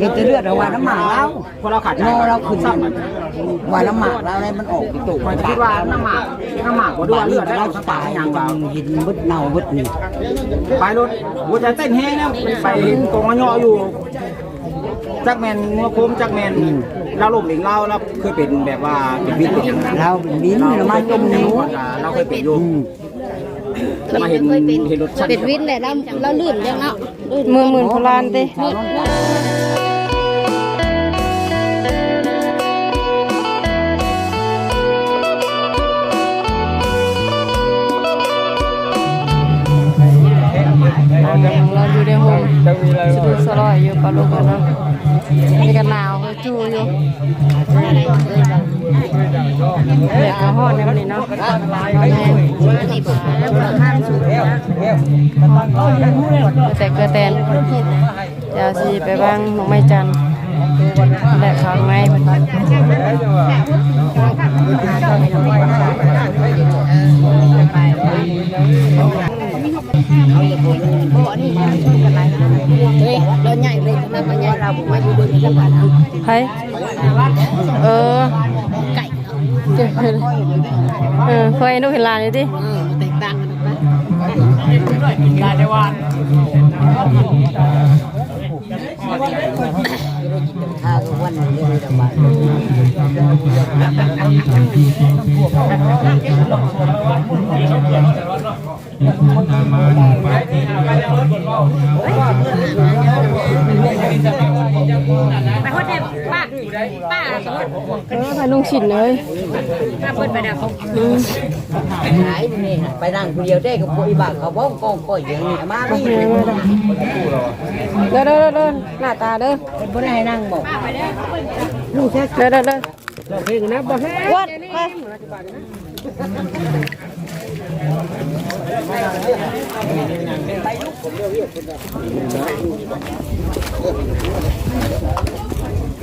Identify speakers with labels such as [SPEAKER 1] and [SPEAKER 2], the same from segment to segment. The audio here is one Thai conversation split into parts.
[SPEAKER 1] เห็นแต่เลือดเอาไว้น้ำหมากเรา
[SPEAKER 2] พอเราขาดใจ
[SPEAKER 1] โนเราขึ้น
[SPEAKER 2] ซ้ำมัน
[SPEAKER 1] ไว้น้ำหมากเราเนี่ยมันออกไปตุก
[SPEAKER 2] มันคิดว่าน้ำหมากน้ำหมากบ่ด้วยเลือดได้
[SPEAKER 1] เรา
[SPEAKER 2] เรา
[SPEAKER 1] ตา
[SPEAKER 2] ตาย
[SPEAKER 1] ย
[SPEAKER 2] อย่าง
[SPEAKER 1] จั
[SPEAKER 2] เบาง
[SPEAKER 1] หินบึดเน่าบึดนี่
[SPEAKER 2] ไปรถหัวใจเต้นแห้งนะไปเห็นกองย่ออยู่จักแมนงัวโคมจักแมนเราลมเหลงเล่าแล้วเคยเป็นแบบว่าเป็นวิทย์เป็นอย่างนั้น
[SPEAKER 1] เราเป็นบินเรามาจมนิ้ว
[SPEAKER 2] เราเคยเป็นอยู่
[SPEAKER 1] อืม
[SPEAKER 2] มาเห็นเห็นรถชั้น
[SPEAKER 3] เป็นวินเลยแล้วเราลื่นยังเนาะลื่น
[SPEAKER 4] มือหมื่นพลานติ
[SPEAKER 3] มืดมืด
[SPEAKER 4] เราอยู่ในห้องสะดุดสลอยอยู่ปลาลูกกันเนาะนี่ก็หนาวเฮ้ยจูอยู่ เด็กก็ฮ้อนในวันนี้เนาะแต่กลือแตนยวสิไปบ้างหนองไม้จันและข้างในเพิ่น
[SPEAKER 3] เฮ้ยเราใหญ่เลยทำไมมาใหญ่เราผมมาอยู่บนสะพานเอ
[SPEAKER 4] เออ
[SPEAKER 3] ไก่
[SPEAKER 4] เจ้าเออเคยดูเห็นลานนี่ติ
[SPEAKER 3] เออแตกต่างกันไป
[SPEAKER 1] ข้าววันนี้เลยดอกม้
[SPEAKER 3] ไปฮอดได้ป้า ป้า
[SPEAKER 4] เออพานุ่งฉินเลย
[SPEAKER 3] ป้าเพิ่นไปแล้วเขา
[SPEAKER 4] อืม
[SPEAKER 1] ขายนี่ไปนั่งคนเดียวได้กับพวกอีบ้าเขาบ้องกองก้อยอย่างนี้มาไม่
[SPEAKER 4] เออเด้อเด้อเด้อหน้าตาเด้อ
[SPEAKER 1] เป็นคนให้นั่งบอก
[SPEAKER 4] เด้อเด้อเด้อวัดไปไป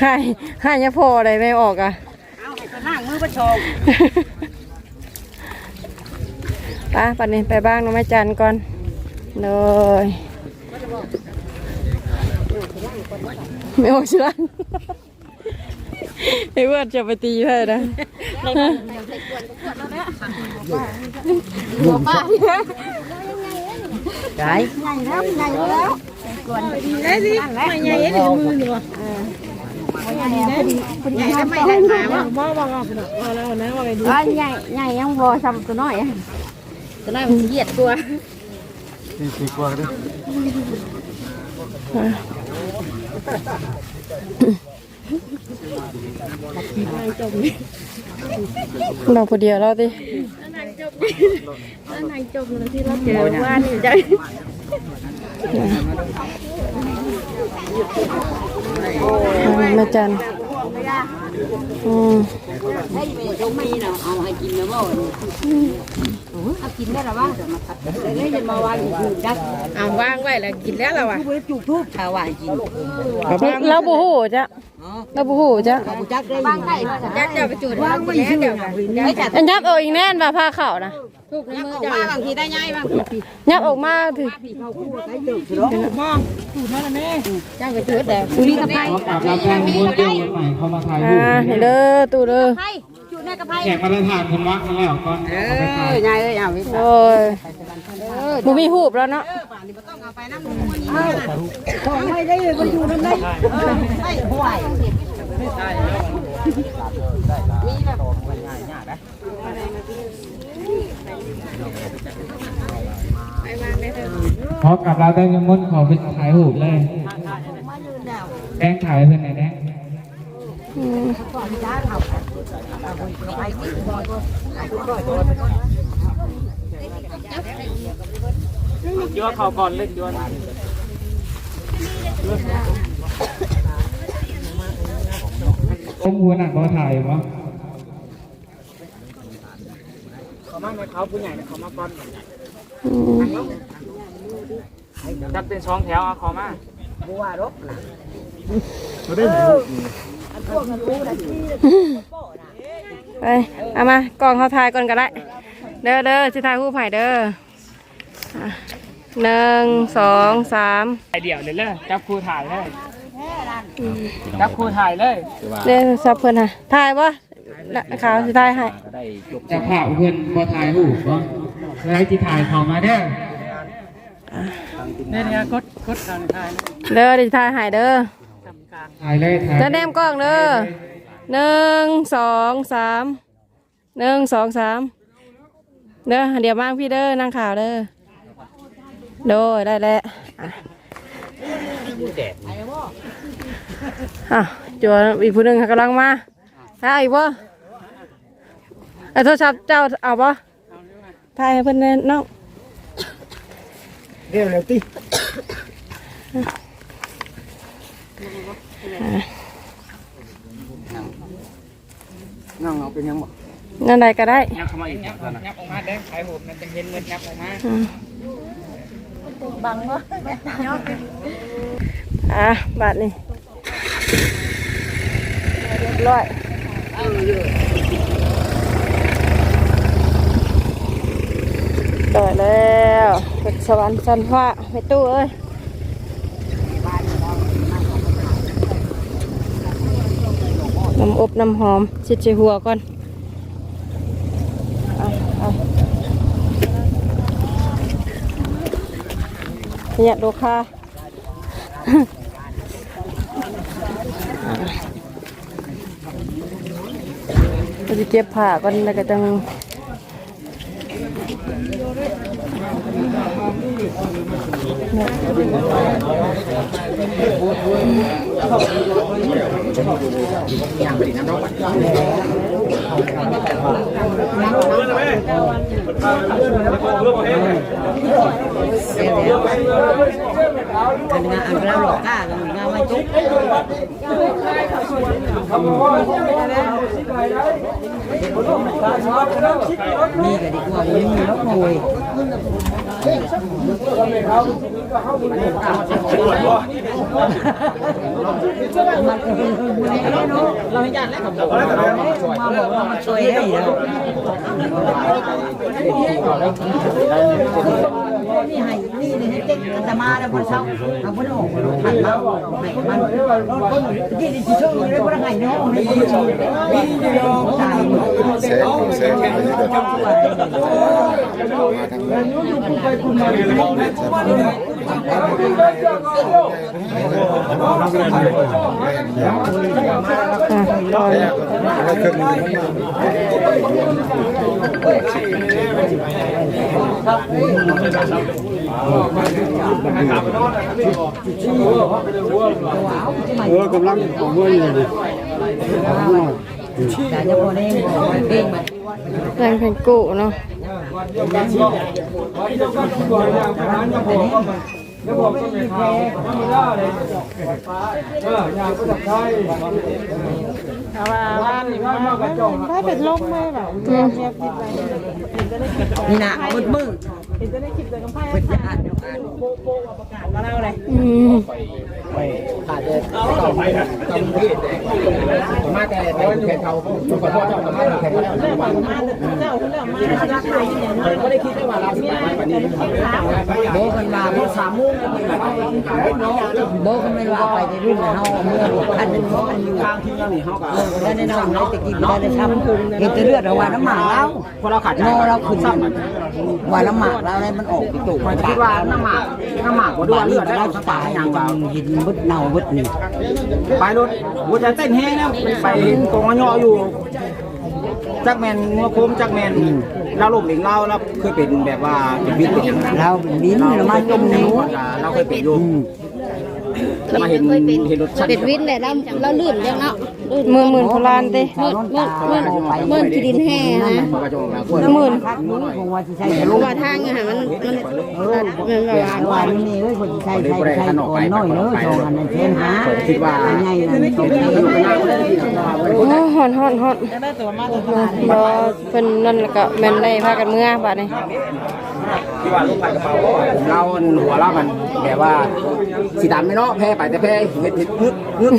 [SPEAKER 4] ให้ให้ยังพออะไรไม่ออกอะ
[SPEAKER 3] เอาให้ตัวนั่งมือประชม
[SPEAKER 4] ไป้าปันนี้ไปบ้างน้องแม่จันก่อนเลยไม่ออกชิลันไอ้เวิร์ดจะไปตีเพื่อนนะ
[SPEAKER 1] ขาย
[SPEAKER 3] ใหญ่ทำไมได้มา บ่บ่บ่บ่ใหญ่ใหญ่ยังบ่ซ้ำตัวน้อยอะตัวน้ อยมันเหยียดตัว
[SPEAKER 4] เราคนเดียวเราดิ
[SPEAKER 3] นางจมเลยที่เราเจอว่านี่ใจ
[SPEAKER 4] แม่จันอืม
[SPEAKER 1] ให้แม่ชมมีนะเอาให้กินนะบ่
[SPEAKER 3] เอากินได้หรอวะ
[SPEAKER 1] ได้จะมาวางอยู่ดัก
[SPEAKER 3] เอาวางไว้แล้วกินแล้วหรอวะ
[SPEAKER 1] ผู้บริจุกทุกชาววางกิน
[SPEAKER 4] เราบูฮูจ้ะเราบูฮูจ้ะ
[SPEAKER 1] เอาจักได้
[SPEAKER 3] วางไก่ยัดเจ้าไปจุดวางไว้แล้วเดี๋ยวไม่จัด
[SPEAKER 4] อันยับเอาอีกแน่นว่าผ้าขาวนะ
[SPEAKER 3] ทุกในมือจ้าบางทีได้ง่ายบาง
[SPEAKER 4] ยับออกมาถึง
[SPEAKER 3] เจ้าไปจุดแต่มีกระไพ
[SPEAKER 5] กับรับแรงมวยเดียวกันใหม่เข้ามาถ่ายรู
[SPEAKER 4] อ่า
[SPEAKER 5] ป
[SPEAKER 4] เห็นเด้อตู้เด้อ
[SPEAKER 3] ไพจุดใน กระไพ
[SPEAKER 5] แขกมาตรฐานคนวักกันแล้วก่อนเอาไปถ่าย
[SPEAKER 3] ใหญ่เลยเอา
[SPEAKER 4] โอ้ยบ่มีหูบแล้วเนาะ
[SPEAKER 1] ของไม่ได้เลยมันอยู่นั่นได้ไม่ห่วย
[SPEAKER 5] เพราะกับเราได้ยังมุนขอไปถ่ายรูปเลยแดงถ่ายเพื่อนไหนแดง
[SPEAKER 4] อืม
[SPEAKER 2] เยั่วเข่าก่อนเล่นยั่ว
[SPEAKER 5] ผมหัวหนักขอถ่ายวะ
[SPEAKER 2] ขอมากไหมเขาผู้ใหญ่เขอมาก่อนจับเป็นช่องแถวเอาขอมา
[SPEAKER 1] บัวรบเราได้ไหมอันพวกนั้นรู้นะที่ปอนะ
[SPEAKER 4] ไปเอามากล้องเขาถ่ายก่อนก็ได้เด้อเด้อสิถ่ายรูปให้เด้ออะหนึ่งสองสาม
[SPEAKER 2] ถ่ายเดี่ยวเลยเลยจับครูถ่ายเลยจับครูถ่ายเลย
[SPEAKER 4] เด้อซับเพิ่นฮะถ่ายบ่ละขาวสิถ่ายให้
[SPEAKER 5] จะผ่าเพื่อนพอถ่ายหูเนาะแล้วที่ถ่ายเขามาเด้อ
[SPEAKER 2] เนี่ยเนี่ยกดกดทางถ่าย
[SPEAKER 4] เด้อดิถ่ายให้เด้อ
[SPEAKER 5] ถ่ายเลยถ่าย
[SPEAKER 4] จะแนมกล้องเด้อ หนึ่งสองสามหนึ่งสองสามเด้อเดี๋ยวมางพี่เด้อนั่งข่าวเด้อโดยได้แล้วอะอะจวอีกผู้หนึ่งกำลังมาถ่ายอีกบ่เอาโทรศัพท์เจ้าเอาบ่ถ่ายให้เพิ่นแน่น้อง
[SPEAKER 2] เร็วเร็วตี นั่งเอาเป็นยังบ่
[SPEAKER 4] นั่นใดก็ได้
[SPEAKER 2] ยับเข้ามาอีกยับยับออกมาแดงขายผมนั่นจะเห็นเงินยับออกมา
[SPEAKER 4] อืมอะบาทนี่เรียบร้อยต่อแล้วเป็นสวรรค์สันฟ้าไม่ตู้เอ้ย น้ำอบน้ำหอมชิดใส่หัวก่อนเนี่ยดูค่ะก็จะเก็บผ้าก่อนแล้วก็จัง
[SPEAKER 1] เดี๋ย วเดี๋ยวกันงานอันแล้วหลอกก้ากันงานมาจุ๊บมีก็ดีกว่าไม่มีแล้วโวยมันเราไม่ยากแล้วกับเรามาบอกว่ามาช่วยให้แล้วนี่ให้นี่นี่ให้เจ๊กอาตมาแล้วบ่เช้าเอาบ่ได้ออกหันมาให้มันที่นี่สิช่วยเลยบ่ได้ให้น้องให้บ่ช่วยนี่เดียวตาย
[SPEAKER 6] แสงแสงเป็นอะไรแบบแล้ วเครื่องมือมัน มา
[SPEAKER 1] เออกำลังของเลยเอยู่แต่จะบ่ได้บอกเพลงมัน
[SPEAKER 4] แรงเพลงกู้เนาะ
[SPEAKER 1] นี่นะมืดมืด เห็นจะได้คลิปแต่กำไพ่เพิ่นจะอ่านเดี๋ยวอ่านโป๊ะโป๊ะประกาศมาแล้วเลย
[SPEAKER 4] อืม
[SPEAKER 2] ขาดเลยต่อไปนะจำพี่มาแต่แต่แข่งเขาขอโทษเจ้ามาแข่งเขาแล้ว
[SPEAKER 1] มาเจ้าคนแล้วมาจะขายอย่างนี้
[SPEAKER 2] ไม่ได้คิดว่าเราสิไปวันนี้
[SPEAKER 1] โบกันว่าพวกสามโมงโบกันไม่ว่าไปในรุ่นเฮาเมื่ออันนึงเขาอันอยู่
[SPEAKER 2] ทางที่เราหนีเขากับ
[SPEAKER 1] เออได้ในน้องได้ตะกี้ได้ในช้ำเห็นแต่เลือดเอาว่าน้ำหมากเรา
[SPEAKER 2] พอเราขาด
[SPEAKER 1] โนเราขึ้นว่าน้ำหมากเราได้มันออกไปตุก
[SPEAKER 2] มันคิดว่าน้ำหมากน้ำหมากว่าด้วย
[SPEAKER 1] ว่า
[SPEAKER 2] เลื
[SPEAKER 1] เลื
[SPEAKER 2] อ
[SPEAKER 1] อ
[SPEAKER 2] ด
[SPEAKER 1] ด
[SPEAKER 2] ได้
[SPEAKER 1] เรา
[SPEAKER 2] ส
[SPEAKER 1] จะ
[SPEAKER 2] ตา
[SPEAKER 1] ตาย
[SPEAKER 2] อย่าง
[SPEAKER 1] จั
[SPEAKER 2] ว่าง
[SPEAKER 1] หินบึดเน่าบึดนี่
[SPEAKER 2] ไปรถหัวใจเต้นแห้งนะไปกองย่ออยู่จักแมนงัวโคมจักแมนเราลมเหลงเล่าเราเคยเป็นแบบว่าเป็นวิทย์เป็นอย่างนั้น
[SPEAKER 1] เราบินเรามาจมนิ้ว
[SPEAKER 2] เราเคยเป็นอยู่ แล้วมาเห็นเห็นรถชัน
[SPEAKER 3] เป็ดวินเลยแล้วแล้วลื่นยังเนาะลื่น
[SPEAKER 4] หมื่นหมื่นโบราณติ
[SPEAKER 3] มื่นมื่นมื่นมื่นที่ดินแห้นะ
[SPEAKER 2] มันก็จะออกมากล้วย
[SPEAKER 4] หมื่น
[SPEAKER 1] พักนี้คงว่าสิใช้
[SPEAKER 3] เพราะว่าทางอะมันมันมันแบบว่า
[SPEAKER 1] ว่านี่เอ้ยคนใช้ใช้ใช้ก่อนน้อยเด้อโชว์อันนั้นเช่นหา
[SPEAKER 2] คิดว่า
[SPEAKER 1] ใหญ่นั่น
[SPEAKER 2] เห็น
[SPEAKER 1] ตรง
[SPEAKER 2] เห็น
[SPEAKER 1] นี้
[SPEAKER 2] เห็นเห็น
[SPEAKER 4] โอ้ฮอนฮอนฮอนบ่เพิ่นนั่นแล้วก็แม่นได้พากันเมื่อบัดนี้
[SPEAKER 2] ที่ว่าลูกไปกระเป๋าเราหัวเรามันแบบว่าสีดำไม่เนาะแพ้ไปแต่แพ้เห็ดเห็ดงึดงึด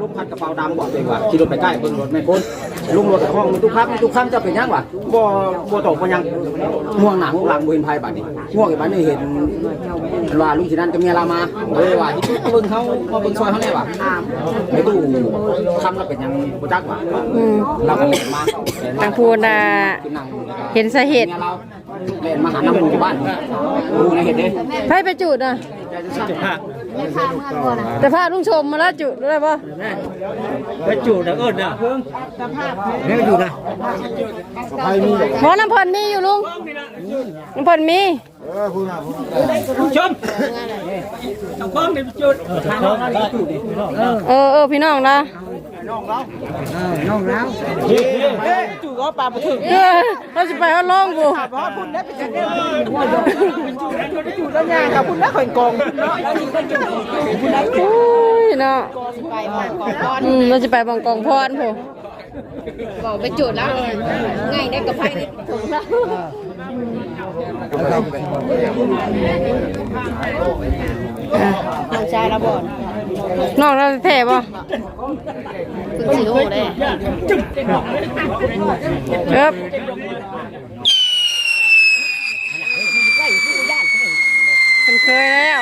[SPEAKER 2] ลูกพัดกระเป๋าดำบอกเลยว่าขี่รถไปใกล้เบิ่งรถไม่พ้นลุงรถตะคองมีทุกครับมีทุกคำจะเป็นยังวะบ่บ่ตกบ่ยังห่วงหนังหลังบ่เห็นภัยบัดนี้ห่วงอีบัดนี้เห็นว่าลุงสินั่นกับเมียเรามาเลยว่าที่เบิ่งเขามาเบิ่งซอยเขาแน่วะไอ้ตู้คำเราเป็นยังบ่จักวะเราก็เล่นมา
[SPEAKER 4] ทางพูนน่ะเห็นสาเหตุ
[SPEAKER 2] เมียเราเล่นมาหาน้ำมูกบ้านดูในเห็นเด้
[SPEAKER 4] ไผไปจุดน่ะแต่พาลุงชมมาแล้วจุดได้ป่ะ
[SPEAKER 2] ไปจูดนะเอิญนะเรื่องอยู่นะ
[SPEAKER 4] หมอน้ำเพันมีอยู่ลุงน้ำเพันมี
[SPEAKER 2] ชมต้องฟ้องในจุดทางเราจูดดิ
[SPEAKER 4] เออเออพี่น้องนะ
[SPEAKER 1] เออ น้องแล้ว
[SPEAKER 2] จูดก็ปลาปลาถึง
[SPEAKER 4] เออเราจะไปเอาลองบุ
[SPEAKER 2] เพราะคุณได้ไปจัดเรื่องจูดแล้วยางกับคุณได้ข่อยกองเนาะ
[SPEAKER 4] อุ้ยเนาะอืมเราจะไปบางกองพรผม
[SPEAKER 3] บอกไปจุดแล้วง่ายได้กับไพ่ถูกแล้วน้องชายเราบ่น
[SPEAKER 4] น้องเราแท้ป่ะ
[SPEAKER 3] คุณสิโหได้
[SPEAKER 4] ครับมันเคยแล้ว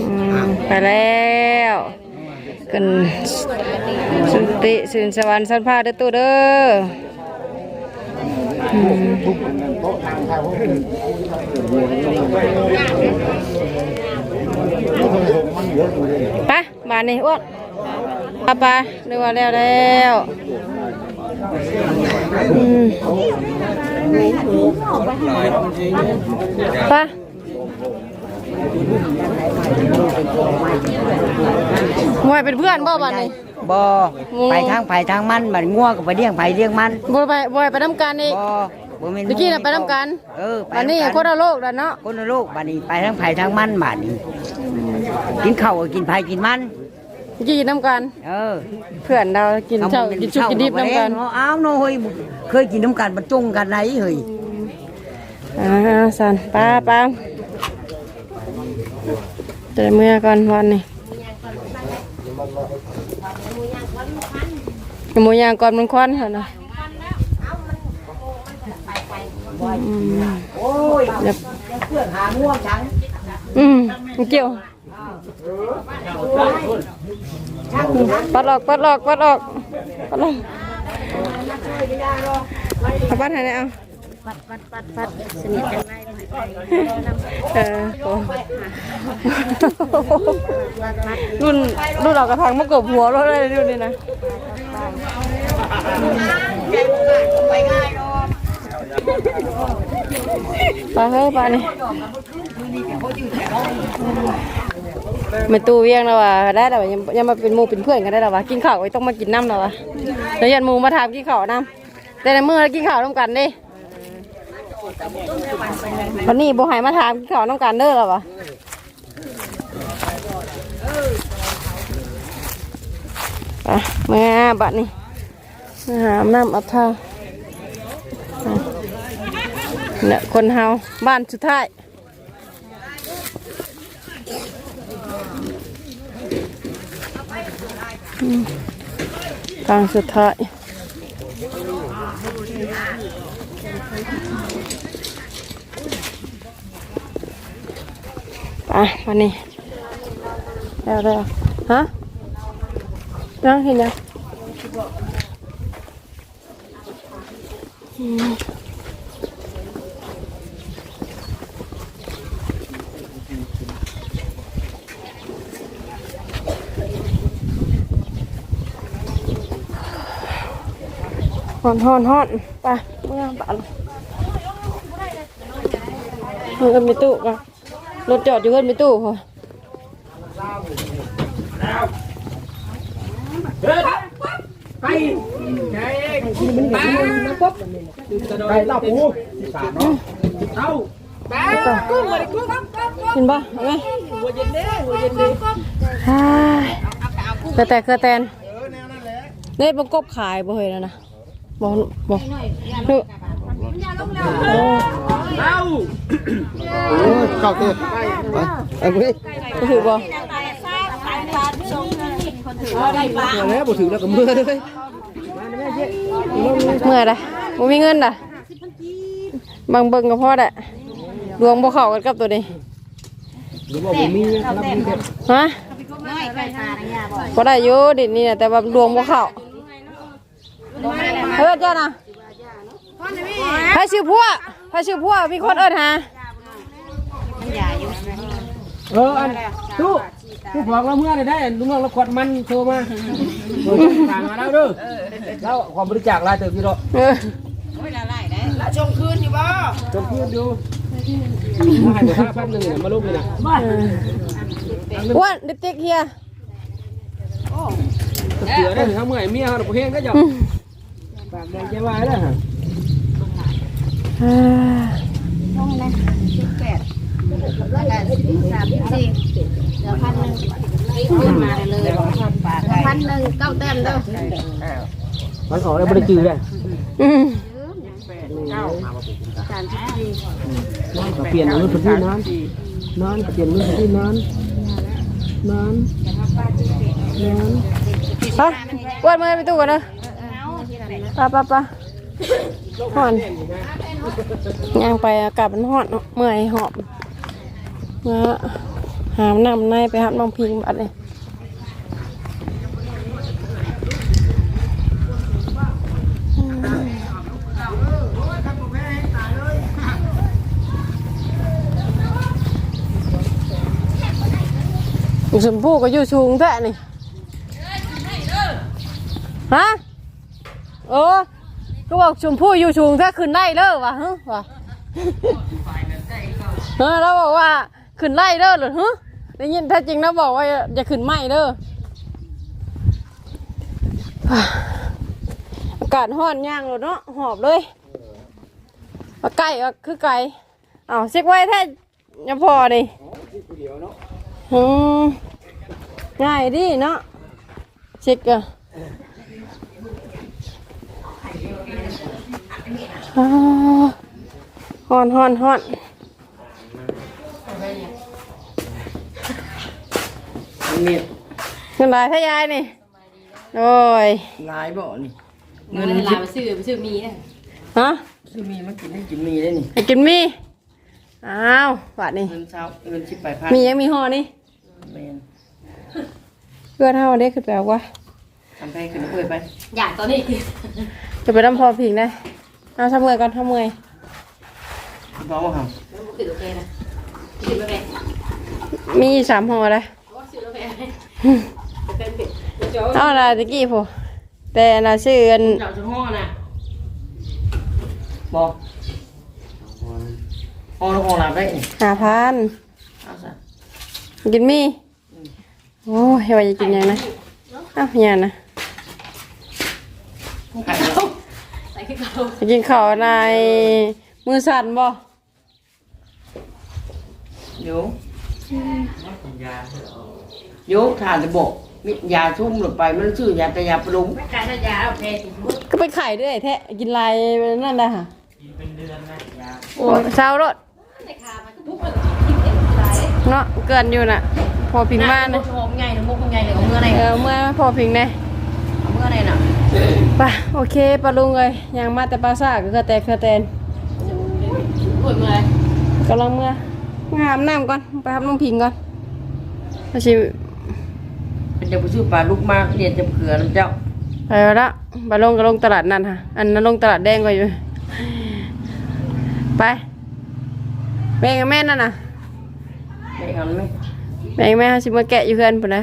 [SPEAKER 4] อืมไปแล้วกันสุนติสินสวรรค์สันพาเด้อตู้เด้อ อืมไปมานนี่อ้วนปะปะเรียกว่าแล้วแล้วปะ ไปมวยเป็นเพื่อนบ่บัดนี้
[SPEAKER 1] บ่ไปทางไผทางมันบัดงัวก็ไปเลี้ยงไผเลี้ยงมัน
[SPEAKER 4] บ่ไปบ่ไปน้ำกันอีก
[SPEAKER 1] บ่บ่แม่น
[SPEAKER 4] เมื่อกี้น่ะไปนำกัน
[SPEAKER 1] เออไป
[SPEAKER 4] อันนี้ำ
[SPEAKER 1] กั
[SPEAKER 4] คนละโลกแล้วเนาะ
[SPEAKER 1] คนละโลกบัดนี้ไปทางไผทางมันบัดนี้กินข้าวก็กินไผกินมัน
[SPEAKER 4] เมื่อกี้กินน้ำกัน
[SPEAKER 1] เออ
[SPEAKER 4] เพื่อนเรากินเช้ากินชุบกินดิบน้ำกัน
[SPEAKER 1] เอ้าวโน้เฮ้ยเคยกินน้ำกันบรรจงกันไหนเฮ้ย
[SPEAKER 4] อ่าสันป้าป้า เดี๋ยวเมื่อก่อนวันนี้หมูย่างก่อนมันควันเหรอเนะ
[SPEAKER 1] โอ้ย
[SPEAKER 4] เดี๋ยว
[SPEAKER 1] เพื่อนหาง่วงฉัน
[SPEAKER 4] อืมมันเกี่ยวปัดออกปัดออกปัดออกปัดออกเอาปัดให้หน่ยเอา
[SPEAKER 3] ปัดปัดปัดปัดสนิทกันไหน่อย
[SPEAKER 4] เออโอ้รุ่นรุ่นออกกระถางมากบหัวราเลยรุ่นนี้นะไปเฮ้ยไปนี่ม่ตู้เวียงแล้ววะได้แล้ววะยังยังมาเป็นหมูเป็นเพื่อนกันได้แล้ววะกินข้าวไว้ต้องมากินน้ำแล้วว่ะแล้วยันหมูมาถามกินข้าวน้ำแต่ในมือแล้วกินข้าวน้ำกันดิ วันนี้บ่หายมาถามกินข้าวน้ำกันเด้อแล้ววะไปมาบัดนี้มาหาน้ำอับท่าเนี่ยคนเฮาบ้านสุดท้ายทางสุดท้าย ไปวันนี้แล้วแล้วฮะยังเห็นยังอืมฮอนฮอนฮอนไปเมื่อบ้านมันก็มีตู้ก็ รถจอดอยู่เพิ่นมีตู้พอ
[SPEAKER 2] ไปเล่าปูสามเนาะเอ้า
[SPEAKER 4] กินบ่เอาไหมฮ่ายกระแตกกระแตนนี่บ่กบขายบ่เฮ้ยนะนะบ่บ่ดู
[SPEAKER 2] เอ้า โอ้ยเก่าเต้ไปไปเฮ้ย
[SPEAKER 4] ก็ถือบ่
[SPEAKER 2] แล้วบ่ถึงแล้วก็มือเลย
[SPEAKER 4] เมื่อยละบ่มีเงินล่ะบางเบิ่งก็พอได้ดวงบ่เข้ากันกับตัวนี้
[SPEAKER 2] หรือว่าบ่มีรับมีเด็ด
[SPEAKER 4] ฮะก็ได้อยู่ดินี่น่ะแต่ว่าดวงบ่เข้าเฮ้ยเจ้าน่ะ ใครชื่อพัวใครชื่อพัวมีคนเอิ้นหา
[SPEAKER 5] เอออันตู้ตู้บอกเราเมื่อไหร่ได้ลุงน้องเราขวดมันโทรมาโทรสั่งมาแล้วเด้อแล้วความบริจาครายเติมพี่ดอก
[SPEAKER 4] เออ
[SPEAKER 5] จงคืนอยู่มาให้ไปห้าพันหนึ่งเนี่ยมาลุกเลยนะ
[SPEAKER 4] อ้วนดิติ๊กเฮีย
[SPEAKER 5] เสือได้ถึงทำเมื่อยเมียเขาเพลงก็หยอกปากแดงใจวายแล้วฮะ
[SPEAKER 4] อ่า
[SPEAKER 3] พันหนึ่งเก้าแต้มเด้อ
[SPEAKER 5] มันขอได้บริจือเลย
[SPEAKER 4] อืม
[SPEAKER 5] ก็เปลี่ยนรุ่นพื้นที่นั้นนั้นเปลี่ยนรุ่นพื้นที่นั้นนั้นนั้น
[SPEAKER 4] ไปอ้วนมือไปตู้กันเด้อไปไปไปห่อน ย่างไปอากาศมันห่อนเนาะเมื่อยหอบมาหามนำในไปหามน้องพิงบัดเลยชมพู่ก็อยู่สูงแท้นี่ฮะโอ้ ก็บอกชมพู่อยู่สูงแท้ขึ้นได้เด้อวะฮะวะเออแล้วบอกว่าขึ้นไล่เด้อเหรอฮะได้ยินถ้าจริงแล้วบอกว่าจะขึ้นไม่เด้ออากาศห้อนย่างเลยเนาะหอบเลยมาไก่ก็คือไก่อ้าเซ็กไว้แท้ยังพอดิอืมง่ายดิเนาะเช็คอะอ่า ฮ้อนฮ้อนฮ้อน
[SPEAKER 1] นี่
[SPEAKER 4] เงินหลายทายายนี่โอ้ย
[SPEAKER 1] ลายบ่นี่
[SPEAKER 3] เงินหลายไปซื้อไปซื้อมีเนี่ย
[SPEAKER 4] ฮะ
[SPEAKER 1] คือมีมากินให้กินมีได้นี่
[SPEAKER 4] ไปกินมีอ้าวบาดนี่
[SPEAKER 1] เงินเช้าเงินชิบไปพัน
[SPEAKER 4] มียังมีห่อนี่
[SPEAKER 1] แมน
[SPEAKER 4] เพื่อนเท่าได้ขึ้นไปเอาวะ
[SPEAKER 1] ทำให้ขึ้นเพื่อไป
[SPEAKER 3] อยากตอนนี้
[SPEAKER 4] จะไปน้ำพอพิงได้ เอาทำเมื่อยก่อนทำเมื่อย
[SPEAKER 1] พร้อมครับ
[SPEAKER 3] คือโอเคนะซื้อโอเค
[SPEAKER 4] มีสามห่อเลย
[SPEAKER 3] ซื้อโอเค
[SPEAKER 4] เอาอะไรตะกี้ผู้แต่น่ะชื่ออัน
[SPEAKER 1] เจ้าจะห้อน่ะบอกห้อละห้องละได้นี่
[SPEAKER 4] หาพันกินมีโอ้ยว่าจะกินยังนะเอ้าวยังนะ
[SPEAKER 1] ไก่
[SPEAKER 3] ใส่ขึ้นเขา
[SPEAKER 4] จะกินข้าวในมือสั่นบ่
[SPEAKER 1] โยโยทานจะบอกมียาชุ่มหลุดไปมันชื่อยาแต่ยาปรุง
[SPEAKER 3] การทยาโอเค
[SPEAKER 4] ก็ไปไข่ด้วยแท้กินลายนั่นแหละค่ะโอ้ยเช้ารถ
[SPEAKER 3] ในขามันก็ปุ๊บมันกินเอ็นหลาย
[SPEAKER 4] เนาะเกินอยู่น่ะ พอพิงบ้าน
[SPEAKER 3] มุ
[SPEAKER 4] นะ
[SPEAKER 3] กหอมไงหรือมุกไงเลยเอาเมื่อไหร่
[SPEAKER 4] เออเมื่อพอพิงได้
[SPEAKER 3] เอาเมื่อไหร่น่ะ
[SPEAKER 4] ไปโอเคปลาลุงเลยยังมาแต่ปลาซ่าก็คือแต่คือแตน
[SPEAKER 3] ปวดเมื่อไหร่
[SPEAKER 4] กำลังเมื่อมาหามน้ำก่อนไปหามน้องพิงก่อนมาชิ
[SPEAKER 1] เป็นจะไปชื่อปลาลูกมากเรียนจะเขือน้ำเจ้า
[SPEAKER 4] ไปแล้วละปลาลงก็ลงตลาดนั่นค่ะอันนั้นลงตลาดแดงก็อยู่ไปแม่งกับแม่นั่นน่ะ
[SPEAKER 1] ไม่เอาไหม
[SPEAKER 4] แม่งแม่ชิมาแกะอยู่เพื่อนปุ่นนะ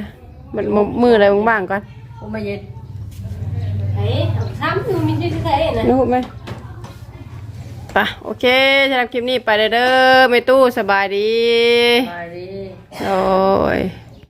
[SPEAKER 4] มันมืออะไรบ้างๆก่อน
[SPEAKER 1] โอ้ไม่เย็น
[SPEAKER 3] นะ
[SPEAKER 4] รู้ไหมไปโอเคสำหรับคลิปนี้ไปเด้อเด้อไม่ตู้สบายดี
[SPEAKER 3] ไปดิ
[SPEAKER 4] โอ้ย